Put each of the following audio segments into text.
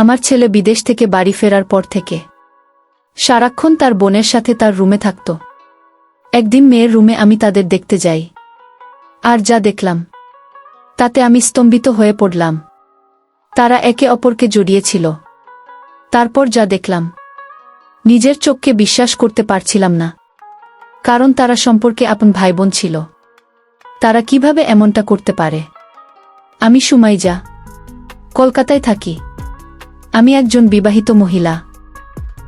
আমার ছেলে বিদেশ থেকে বাড়ি ফেরার পর থেকে। সারাক্ষণ তার বোনের সাথে তার রুমে থাকত। একদিন মেয়ের রুমে আমি তাদের দেখতে যাই। আর যা দেখলাম, তাতে আমি স্তম্ভিত হয়ে পড়লাম। তারা একে অপরকে জড়িয়েছিল। তারপর যা দেখলাম, নিজের চোখকে বিশ্বাস করতে পারছিলাম না। কারণ তারা সম্পর্কে আপন ভাই বোন ছিল। তারা কীভাবে এমনটা করতে পারে? আমি সুমাইজা, কলকাতায় থাকি। আমি একজন বিবাহিত মহিলা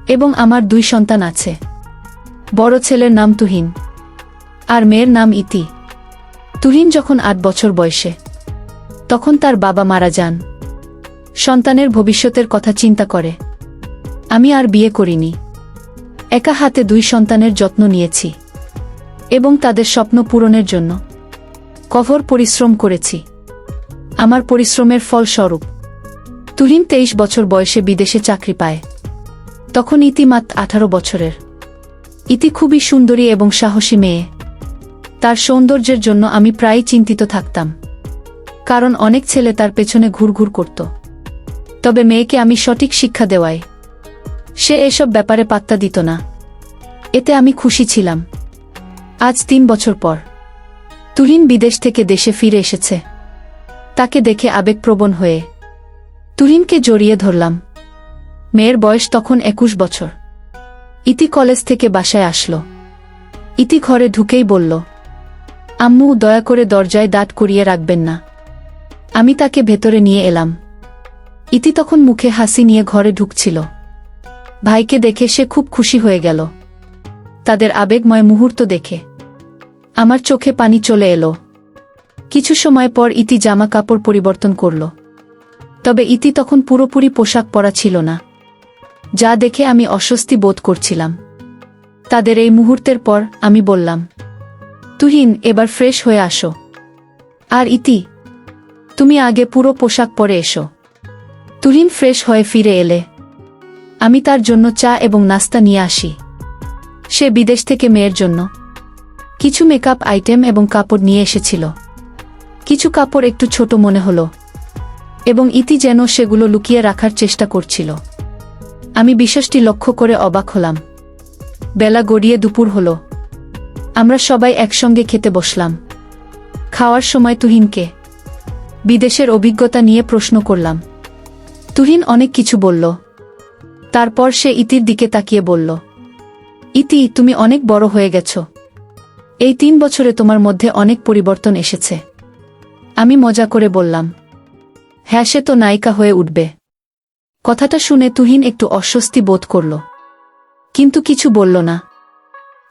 এবং আমার দুই সন্তান আছে। বড় ছেলের নাম তুহিন, আর মেয়ের নাম ইতি। তুহিন যখন আট বছর বয়সে, তখন তার বাবা মারা যান। সন্তানের ভবিষ্যতের কথা চিন্তা করে, আমি আর বিয়ে করিনি। একা হাতে দুই সন্তানের যত্ন নিয়েছি এবং তাদের স্বপ্ন পূরণের জন্য কভর পরিশ্রম করেছি। আমার পরিশ্রমের ফলস্বরূপ তুহিন তেইশ বছর বয়সে বিদেশে চাকরি পায়। তখন ইতিমাত আঠারো বছরের। ইতি খুবই সুন্দরী এবং সাহসী মেয়ে। তার সৌন্দর্যের জন্য আমি প্রায়ই চিন্তিত থাকতাম। কারণ অনেক ছেলে তার পেছনে ঘুরঘুর করত। তবে মেয়েকে আমি সঠিক শিক্ষা দেওয়াই সে এসব ব্যাপারে পাত্তা দিত না। এতে আমি খুশি ছিলাম। আজ তিন বছর পর। তুহিন বিদেশ থেকে দেশে ফিরে এসেছে। তাকে দেখে আবেগপ্রবণ হয়ে তুহিনকে জড়িয়ে ধরলাম। মেয়ের বয়স তখন একুশ বছর। ইতি কলেজ থেকে বাসায় আসলো। ইতি ঘরে ঢুকেই বলল, আম্মু, দয়া করে দরজায় দাঁত করিয়ে রাখবেন না। আমি তাকে ভেতরে নিয়ে এলাম। ইতি তখন মুখে হাসি নিয়ে ঘরে ঢুকছিল। ভাইকে দেখে সে খুব খুশি হয়ে গেল। তাদের আবেগময় মুহূর্ত দেখে। আমার চোখে পানি চলে এলো। কিছু সময় পর ইতি জামা কাপড় পরিবর্তন করল। তবে ইতি তখন পুরোপুরি পোশাক পরা ছিল না। যা দেখে আমি অস্বস্তি বোধ করছিলাম। তাদের এই মুহূর্তের পর আমি বললাম, তুহিন, এবার ফ্রেশ হয়ে আসো। আর ইতি, তুমি আগে পুরো পোশাক পরে এসো। তুহিন ফ্রেশ হয়ে ফিরে এলে। আমি তার জন্য চা এবং নাস্তা নিয়ে আসি। সে বিদেশ থেকে মেয়ের জন্য। কিছু মেকআপ আইটেম এবং কাপড় নিয়ে এসেছিল। কিছু কাপড় একটু ছোট মনে হলো। এবং ইতি যেন সেগুলো লুকিয়ে রাখার চেষ্টা করছিল। আমি বিশ্বাসটি লক্ষ্য করে অবাক হলাম। বেলা গড়িয়ে দুপুর হল। আমরা সবাই একসঙ্গে খেতে বসলাম। খাওয়ার সময় তুহিনকে। বিদেশের অভিজ্ঞতা নিয়ে প্রশ্ন করলাম। তুহিন অনেক কিছু বলল। তারপর সে ইতির দিকে তাকিয়ে বলল, ইতি, তুমি অনেক বড় হয়ে গেছ। এই তিন বছরে তোমার মধ্যে অনেক পরিবর্তন এসেছে। আমি মজা করে বললাম হ্যাঁ সে তো নায়িকা হয়ে উঠবে। কথাটা শুনে তুহিন একটু অস্বস্তি বোধ করল। কিন্তু কিছু বলল না।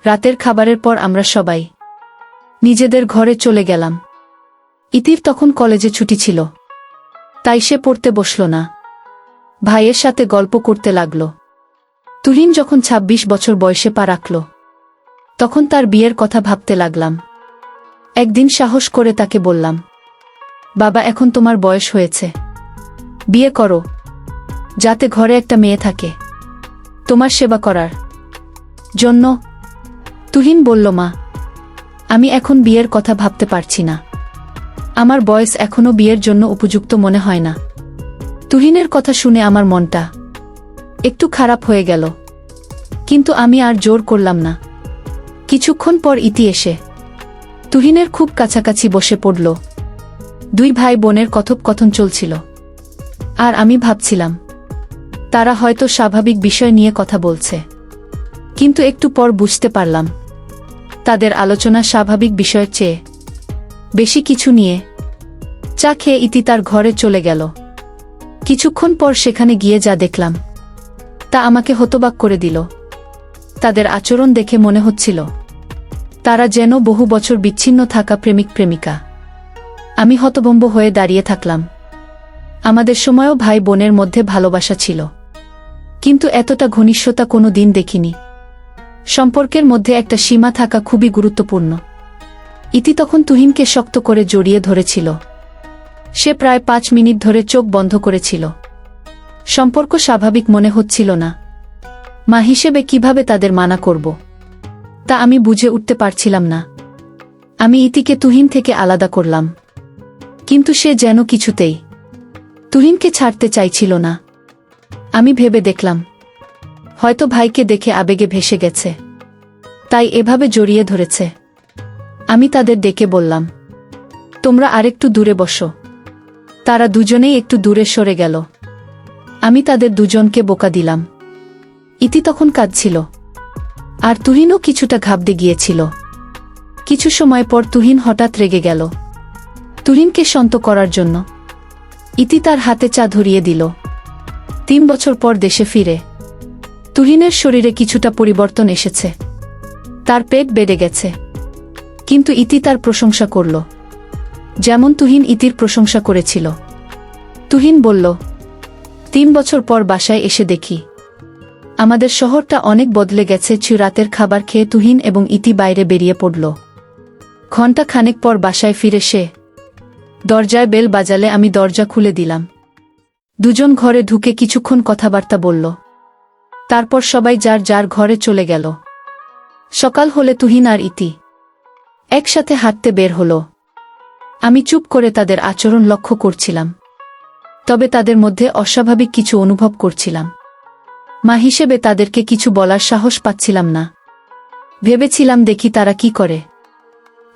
রাতের খাবারের পর আমরা সবাই নিজেদের ঘরে চলে গেলাম। ইতির তখন কলেজে ছুটি ছিল। তাই সে পড়তে বসল না। ভাইয়ের সাথে গল্প করতে লাগল। তুহিন যখন ২৬ বছর বয়সে পা রাখল, তখন তার বিয়ের কথা ভাবতে লাগলাম। একদিন সাহস করে তাকে বললাম বাবা এখন তোমার বয়স হয়েছে। বিয়ে করো। যাতে ঘরে একটা মেয়ে থাকে। তোমার সেবা করার। জন্য, তুহিন বলল, মা, আমি এখন বিয়ের কথা ভাবতে পারছি না। আমার বয়স এখনও বিয়ের জন্য উপযুক্ত মনে হয় না। তুহিনের কথা শুনে আমার মনটা একটু খারাপ হয়ে গেল। কিন্তু আমি আর জোর করলাম না। কিছুক্ষণ পর ইতি এসে, তুহিনের খুব কাছাকাছি বসে পড়ল। দুই ভাই বোনের কথোপকথন চলছিল। আর আমি ভাবছিলাম, তারা হয়তো স্বাভাবিক বিষয় নিয়ে কথা বলছে। কিন্তু একটু পর বুঝতে পারলাম, তাদের আলোচনা স্বাভাবিক বিষয়ের চেয়ে বেশি কিছু নিয়ে চা খেয়ে ইতি তার ঘরে চলে গেল। কিছুক্ষণ পর সেখানে গিয়ে যা দেখলাম, তা আমাকে হতবাক করে দিল। তাদের আচরণ দেখে মনে হচ্ছিল, তারা যেন বহু বছর বিচ্ছিন্ন থাকা প্রেমিক প্রেমিকা আমি হতভম্ব হয়ে দাঁড়িয়ে থাকলাম। আমাদের সময়ও ভাই বোনের মধ্যে ভালোবাসা ছিল। কিন্তু এতটা ঘনিষ্ঠতা কোনো দিন দেখিনি। সম্পর্কের মধ্যে একটা সীমা থাকা খুবই গুরুত্বপূর্ণ। ইতি তখন তুহিনকে শক্ত করে জড়িয়ে ধরেছিল। সে প্রায় পাঁচ মিনিট ধরে চোখ বন্ধ করেছিল। সম্পর্ক স্বাভাবিক মনে হচ্ছিল না। মা হিসেবে কীভাবে তাদের মানা করব? তা আমি বুঝে উঠতে পারছিলাম না। আমি ইতিকে তুহিন থেকে আলাদা করলাম। কিন্তু সে যেন কিছুতেই তুহিনকে ছাড়তে চাইছিল না। আমি ভেবে দেখলাম, হয়তো ভাইকে দেখে আবেগে ভেসে গেছে। তাই এভাবে জড়িয়ে ধরেছে। আমি তাদের ডেকে বললাম, তোমরা আরেকটু দূরে বসো। তারা দুজনেই একটু দূরে সরে গেল। আমি তাদের দুজনকে বোকা দিলাম। ইতি তখন কাঁদছিল। আর তুহিনও কিছুটা ঘাবড়ে গিয়েছিল। কিছু সময় পর তুহিন হঠাৎ রেগে গেল। তুহিনকে শান্ত করার জন্য। ইতি তার হাতে চা ধরিয়ে দিল। তিন বছর পর দেশে ফিরে। তুহিনের শরীরে কিছুটা পরিবর্তন এসেছে। তার পেট বেড়ে গেছে। কিন্তু ইতি তার প্রশংসা করল। যেমন তুহিন ইতির প্রশংসা করেছিল। তুহিন বলল, তিন বছর পর বাসায় এসে দেখি। আমাদের শহরটা অনেক বদলে গেছে ছু রাতের খাবার খেয়ে তুহিন এবং ইতি বাইরে বেরিয়ে পড়ল। ঘণ্টা খানেক পর বাসায় ফিরে সে দরজায় বেল বাজালে আমি দরজা খুলে দিলাম। দুজন ঘরে ঢুকে কিছুক্ষণ কথাবার্তা বলল। তারপর সবাই যার যার ঘরে চলে গেল। সকাল হলে তুহিন আর ইতি একসাথে হাঁটতে বের হলো। আমি চুপ করে তাদের আচরণ লক্ষ্য করছিলাম। তবে তাদের মধ্যে অস্বাভাবিক কিছু অনুভব করছিলাম। মা হিসেবে তাদেরকে কিছু বলার সাহস পাচ্ছিলাম না। ভেবেছিলাম দেখি তারা কি করে।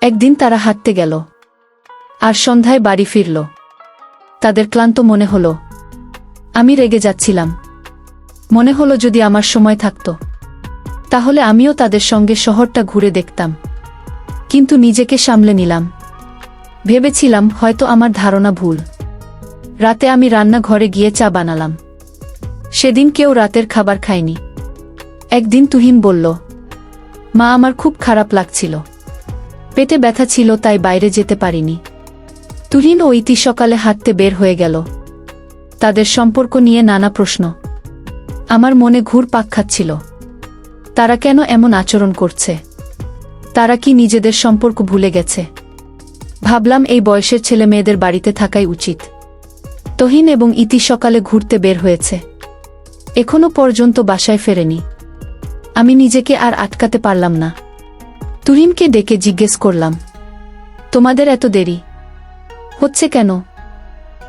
একদিন তারা হাঁটতে গেল। আর সন্ধ্যায় বাড়ি ফিরল। তাদের ক্লান্ত মনে হলো। আমি রেগে যাচ্ছিলাম। মনে হলো যদি আমার সময় থাকত। তাহলে আমিও তাদের সঙ্গে শহরটা ঘুরে দেখতাম। কিন্তু নিজেকে সামলে নিলাম। ভেবেছিলাম হয়তো আমার ধারণা ভুল। রাতে আমি রান্নাঘরে গিয়ে চা বানালাম। সেদিন কেউ রাতের খাবার খায়নি। একদিন তুহিন বলল, মা, আমার খুব খারাপ লাগছিল। পেটে ব্যথা ছিল, তাই বাইরে যেতে পারিনি। তুহিন ও ইতি সকালে হাঁটতে বের হয়ে গেল। তাদের সম্পর্ক নিয়ে নানা প্রশ্ন। আমার মনে ঘুর পাক খাচ্ছিল। তারা কেন এমন আচরণ করছে? তারা কি নিজেদের সম্পর্ক ভুলে গেছে? ভাবলাম এই বয়সের ছেলে মেয়েদের বাড়িতে থাকাই উচিত। তহিন এবং ইতি সকালে ঘুরতে বের হয়েছে। এখনও পর্যন্ত বাসায় ফেরেনি। আমি নিজেকে আর আটকাতে পারলাম না। তুহিনকে ডেকে জিজ্ঞেস করলাম, তোমাদের এত দেরি? হচ্ছে কেন?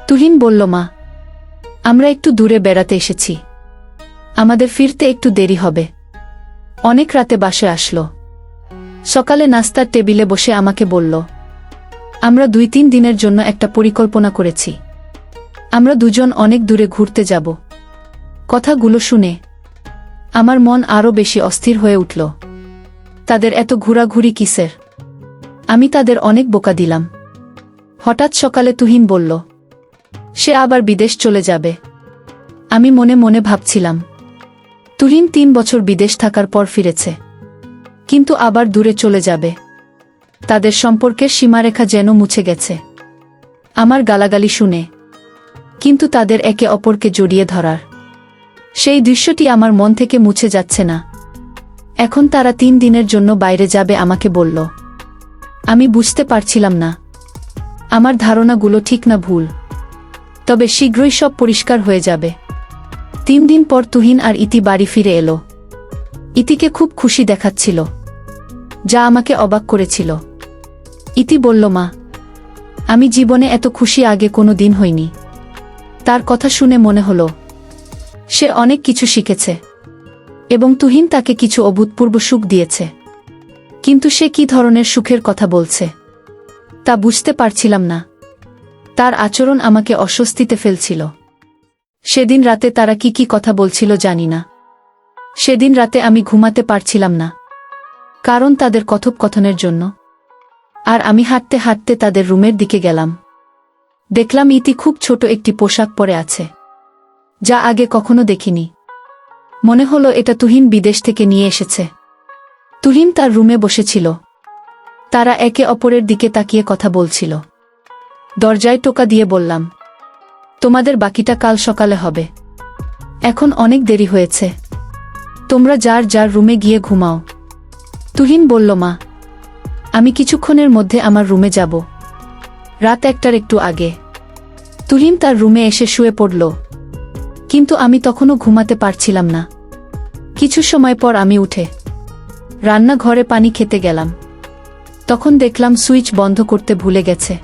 তুহিন বলল, মা, আমরা একটু দূরে বেড়াতে এসেছি। আমাদের ফিরতে একটু দেরি হবে। অনেক রাতে বাসে আসলো। সকালে নাস্তার টেবিলে বসে আমাকে বলল, আমরা দুই তিন দিনের জন্য একটা পরিকল্পনা করেছি। আমরা দুজন অনেক দূরে ঘুরতে যাব। কথাগুলো শুনে আমার মন আরও বেশি অস্থির হয়ে উঠল। তাদের এত ঘোরাঘুরি কিসের? আমি তাদের অনেক বোকা দিলাম। হঠাৎ সকালে তুহিন বলল, সে আবার বিদেশ চলে যাবে। আমি মনে মনে ভাবছিলাম, তুহিন তিন বছর বিদেশ থাকার পর ফিরেছে, কিন্তু আবার দূরে চলে যাবে। তাদের সম্পর্কের সীমারেখা যেন মুছে গেছে। আমার গালাগালি শুনে, কিন্তু তাদের একে অপরকে জড়িয়ে ধরার। সেই দৃশ্যটি আমার মন থেকে মুছে যাচ্ছে না। এখন তারা তিন দিনের জন্য বাইরে যাবে আমাকে বলল। আমি বুঝতে পারছিলাম না আমার ধারণাগুলো ঠিক না ভুল। তবে শীঘ্রই সব পরিষ্কার হয়ে যাবে। তিন দিন পর তুহিন আর ইতি বাড়ি ফিরে এলো। ইতিকে খুব খুশি দেখাচ্ছিল। যা আমাকে অবাক করেছিল। ইতি বলল, মা, আমি জীবনে এত খুশি আগে কোনো দিন হইনি। তার কথা শুনে মনে হলো, সে অনেক কিছু শিখেছে। এবং তুহিন তাকে কিছু অভূতপূর্ব সুখ দিয়েছে। কিন্তু সে কি ধরনের সুখের কথা বলছে? তা বুঝতে পারছিলাম না। তার আচরণ আমাকে অস্বস্তিতে ফেলছিল। সেদিন রাতে তারা কি কি কথা বলছিল জানি না। সেদিন রাতে আমি ঘুমাতে পারছিলাম না। কারণ তাদের কথোপকথনের জন্য। আর আমি হাঁটতে হাঁটতে তাদের রুমের দিকে গেলাম। দেখলাম ইতি খুব ছোট একটি পোশাক পরে আছে। যা আগে কখনো দেখিনি। মনে হলো এটা তুহিন বিদেশ থেকে নিয়ে এসেছে। তুহিন তার রুমে বসেছিল। তারা একে অপরের দিকে তাকিয়ে কথা বলছিল। দরজায় টোকা দিয়ে বললাম, তোমাদের বাকিটা কাল সকালে হবে। এখন অনেক দেরি হয়েছে। তোমরা যার যার রুমে গিয়ে ঘুমাও। তুহিন বলল, মা, আমি কিছুক্ষণের মধ্যে আমার রুমে যাব। রাত একটার একটু আগে। তুহিন তার রুমে এসে শুয়ে পড়ল। কিন্তু আমি তখনও ঘুমাতে পারছিলাম না। কিছু সময় পর আমি উঠে রান্নাঘরে পানি খেতে গেলাম। তখন দেখলাম সুইচ বন্ধ করতে ভুলে গেছে।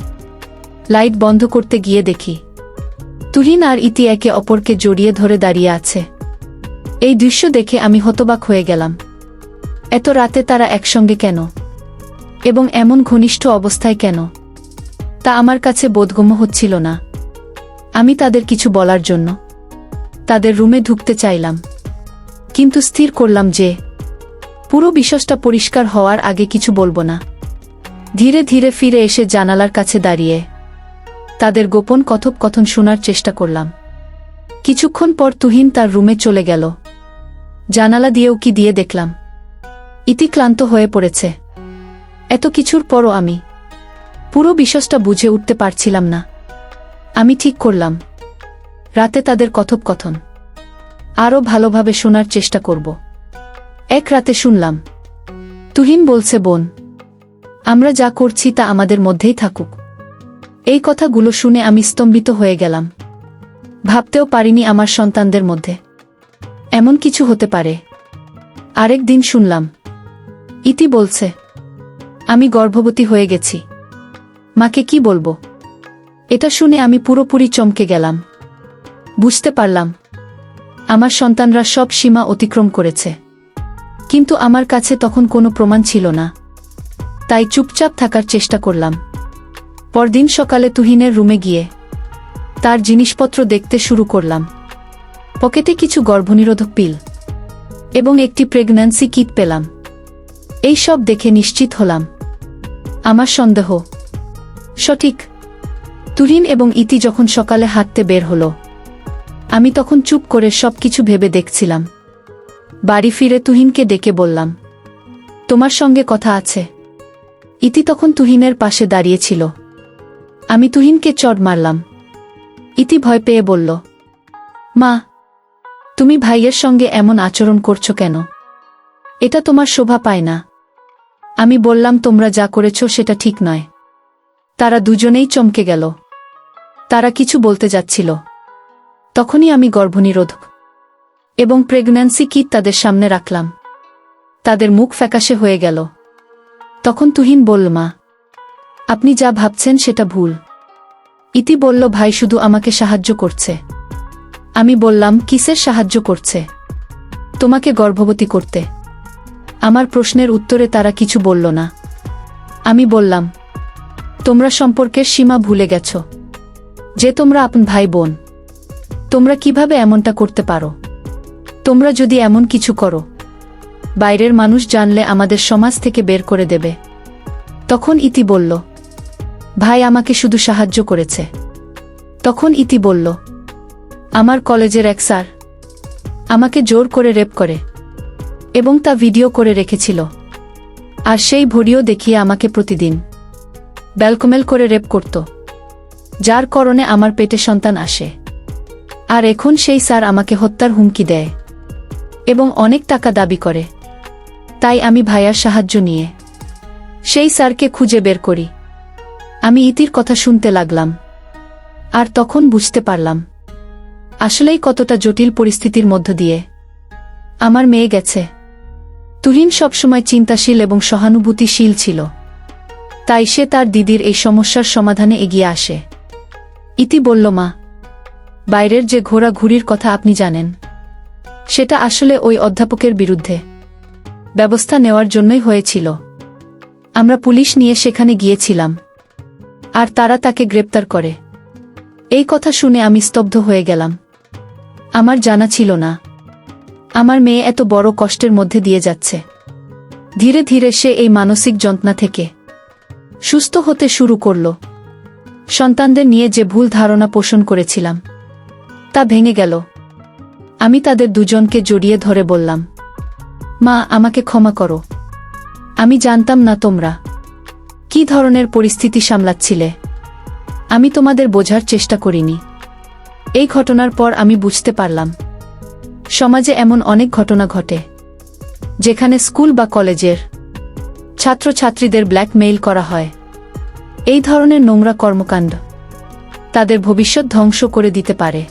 লাইট বন্ধ করতে গিয়ে দেখি। তুহিন আর ইতি একে অপরকে জড়িয়ে ধরে দাঁড়িয়ে আছে। এই দৃশ্য দেখে আমি হতবাক হয়ে গেলাম। এত রাতে তারা একসঙ্গে কেন? এবং এমন ঘনিষ্ঠ অবস্থায় কেন? তা আমার কাছে বোধগম্য হচ্ছিল না। আমি তাদের কিছু বলার জন্য। তাদের রুমে ঢুকতে চাইলাম। কিন্তু স্থির করলাম যে, পুরো বিষয়টা পরিষ্কার হওয়ার আগে কিছু বলব না। ধীরে ধীরে ফিরে এসে জানালার কাছে দাঁড়িয়ে তাদের গোপন কথোপকথন শোনার চেষ্টা করলাম। কিছুক্ষণ পর তুহিন তার রুমে চলে গেল। জানালা দিয়েও কি দিয়ে দেখলাম। ইতি ক্লান্ত হয়ে পড়েছে। এত কিছুর পরও আমি পুরো বিশ্বাসটা বুঝে উঠতে পারছিলাম না। আমি ঠিক করলাম। রাতে তাদের কথোপকথন আরও ভালোভাবে শোনার চেষ্টা করব। এক রাতে শুনলাম। তুহিন বলছে, বোন আমরা যা করছি তা আমাদের মধ্যেই থাকুক। এই কথাগুলো শুনে আমি স্তম্ভিত হয়ে গেলাম। ভাবতেও পারিনি আমার সন্তানদের মধ্যে। এমন কিছু হতে পারে। আরেক দিন শুনলাম। ইতি বলছে, আমি গর্ভবতী হয়ে গেছি। মাকে কি বলব? এটা শুনে আমি পুরোপুরি চমকে গেলাম। বুঝতে পারলাম, আমার সন্তানরা সব সীমা অতিক্রম করেছে। কিন্তু আমার কাছে তখন কোনো প্রমাণ ছিল না। তাই চুপচাপ থাকার চেষ্টা করলাম। পরদিন সকালে তুহিনের রুমে গিয়ে তার জিনিসপত্র দেখতে শুরু করলাম। পকেটে কিছু গর্ভনিরোধক পিল এবং একটি প্রেগন্যান্সি কিট পেলাম। এই সব দেখে নিশ্চিত হলাম। আমার সন্দেহ। সঠিক। তুহিন এবং ইতি যখন সকালে হাঁটতে বের হলো, আমি তখন চুপ করে সব কিছু ভেবে দেখছিলাম। বাড়ি ফিরে তুহিনকে ডেকে বললাম, তোমার সঙ্গে কথা আছে। ইতি তখন তুহিনের পাশে দাঁড়িয়েছিল। আমি তুহিনকে চড় মারলাম। ইতি ভয় পেয়ে বলল, মা, তুমি ভাইয়ের সঙ্গে এমন আচরণ করছ কেন? এটা তোমার শোভা পায় না। আমি বললাম, তোমরা যা করেছ সেটা ঠিক নয়। তারা দুজনেই চমকে গেল। তারা কিছু বলতে যাচ্ছিল। তখনই আমি গর্ভনিরোধ এবং প্রেগন্যান্সি কিট তাদের সামনে রাখলাম। তাদের মুখ ফ্যাকাশে হয়ে গেল। তখন তুহিন বলল, মা, আপনি যা ভাবছেন সেটা ভুল। ইতি বলল, ভাই, শুধু আমাকে সাহায্য করছে। আমি বললাম, কিসের সাহায্য করছে? তোমাকে গর্ভবতী করতে। আমার প্রশ্নের উত্তরে তারা কিছু বলল না। আমি বললাম, তোমরা সম্পর্কের সীমা ভুলে গেছ। যে তোমরা আপন ভাই, বোন, তোমরা কীভাবে এমনটা করতে পারো? তোমরা যদি এমন কিছু করো বাইরের মানুষ জানলে আমাদের সমাজ থেকে বের করে দেবে। তখন ইতি বলল, ভাই আমাকে শুধু সাহায্য করেছে। তখন ইতি বলল, আমার কলেজের এক স্যার আমাকে জোর করে রেপ করে এবং তা ভিডিও করে রেখেছিল। আর সেই ভরিও দেখিয়ে আমাকে প্রতিদিন ব্যালকমেল করে রেপ করত, যার কারণে আমার পেটে সন্তান আসে। আর এখন সেই স্যার আমাকে হত্যার হুমকি দেয় এবং অনেক টাকা দাবি করে। তাই আমি ভাইয়ার সাহায্য নিয়ে। সেই স্যারকে খুঁজে বের করি। আমি ইতির কথা শুনতে লাগলাম। আর তখন বুঝতে পারলাম। আসলেই কতটা জটিল পরিস্থিতির মধ্য দিয়ে। আমার মেয়ে গেছে। তুহিন সবসময় চিন্তাশীল এবং সহানুভূতিশীল ছিল। তাই সে তার দিদির এই সমস্যার সমাধানে এগিয়ে আসে। ইতি বলল, মা, বাইরের যে ঘোরাঘুরির কথা আপনি জানেন, সেটা আসলে ওই অধ্যাপকের বিরুদ্ধে। ব্যবস্থা নেওয়ার জন্যই হয়েছিল। আমরা পুলিশ নিয়ে সেখানে গিয়েছিলাম। আর তারা তাকে গ্রেপ্তার করে। এই কথা শুনে আমি স্তব্ধ হয়ে গেলাম। আমার জানা ছিল না। আমার মেয়ে এত বড় কষ্টের মধ্যে দিয়ে যাচ্ছে। ধীরে ধীরে সে এই মানসিক যন্ত্রণা থেকে সুস্থ হতে শুরু করল। সন্তানদের নিয়ে যে ভুল ধারণা পোষণ করেছিলাম, তা ভেঙে গেল। আমি তাদের দুজনকে জড়িয়ে ধরে বললাম মা, আমাকে ক্ষমা করো। আমি জানতাম না তোমরা। কি ধরনের পরিস্থিতি সামলাচ্ছিলে? আমি তোমাদের বোঝার চেষ্টা করিনি। এই ঘটনার পর আমি বুঝতে পারলাম। সমাজে এমন অনেক ঘটনা ঘটে, যেখানে স্কুল বা কলেজের ছাত্রছাত্রীদের ব্ল্যাকমেইল করা হয়। এই ধরনের নোংরা কর্মকাণ্ড তাদের ভবিষ্যৎ ধ্বংস করে দিতে পারে।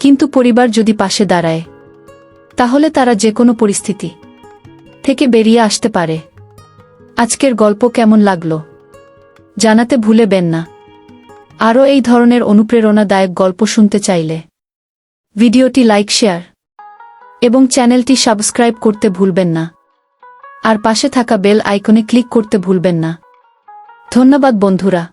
কিন্তু পরিবার যদি পাশে দাঁড়ায় তাহলে তারা যে কোনো পরিস্থিতি থেকে বেরিয়ে আসতে পারে। আজকের গল্প কেমন লাগল? জানাতে ভুলেবেন না। আরও এই ধরনের অনুপ্রেরণাদায়ক গল্প শুনতে চাইলে ভিডিওটি লাইক, শেয়ার এবং চ্যানেলটি সাবস্ক্রাইব করতে ভুলবেন না। আর পাশে থাকা বেল আইকনে ক্লিক করতে ভুলবেন না। ধন্যবাদ বন্ধুরা।